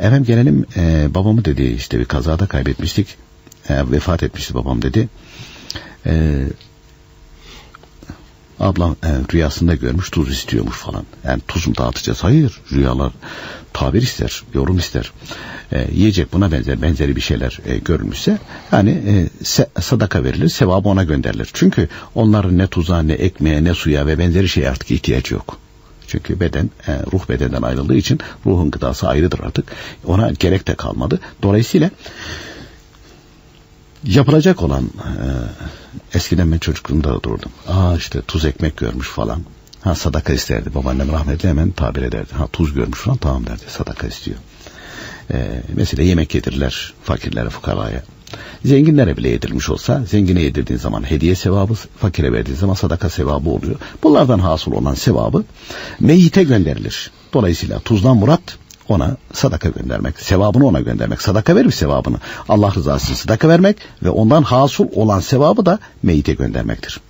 Efendim gelelim e, babamı dedi işte bir kazada kaybetmiştik. E, vefat etmişti babam dedi. E, ablam e, rüyasında görmüş tuz istiyormuş falan. Yani tuz mu dağıtacağız? Hayır rüyalar tabir ister, yorum ister. E, yiyecek buna benzer benzeri bir şeyler e, görülmüşse yani e, se, sadaka verilir sevabı ona gönderilir. Çünkü onların ne tuza ne ekmeğe ne suya ve benzeri şeye artık ihtiyaç yok. Çünkü beden e, ruh bedenden ayrıldığı için ruhun gıdası ayrıdır artık. Ona gerek de kalmadı. Dolayısıyla yapılacak olan e, eskiden ben çocukluğumda dururdum. Aa işte tuz ekmek görmüş falan. Ha sadaka isterdi. Babaannem rahmetli hemen tabir ederdi. Ha tuz görmüş falan tamam derdi. Sadaka istiyor. E, mesela yemek yedirirler fakirlere fukaraya. Zenginlere bile yedirmiş olsa zengine yedirdiğin zaman hediye sevabı fakire verdiğin zaman sadaka sevabı oluyor. Bunlardan hasıl olan sevabı meyite gönderilir. Dolayısıyla tuzdan murat ona sadaka göndermek, sevabını ona göndermek, sadaka verip sevabını Allah rızası için sadaka vermek ve ondan hasıl olan sevabı da meyite göndermektir.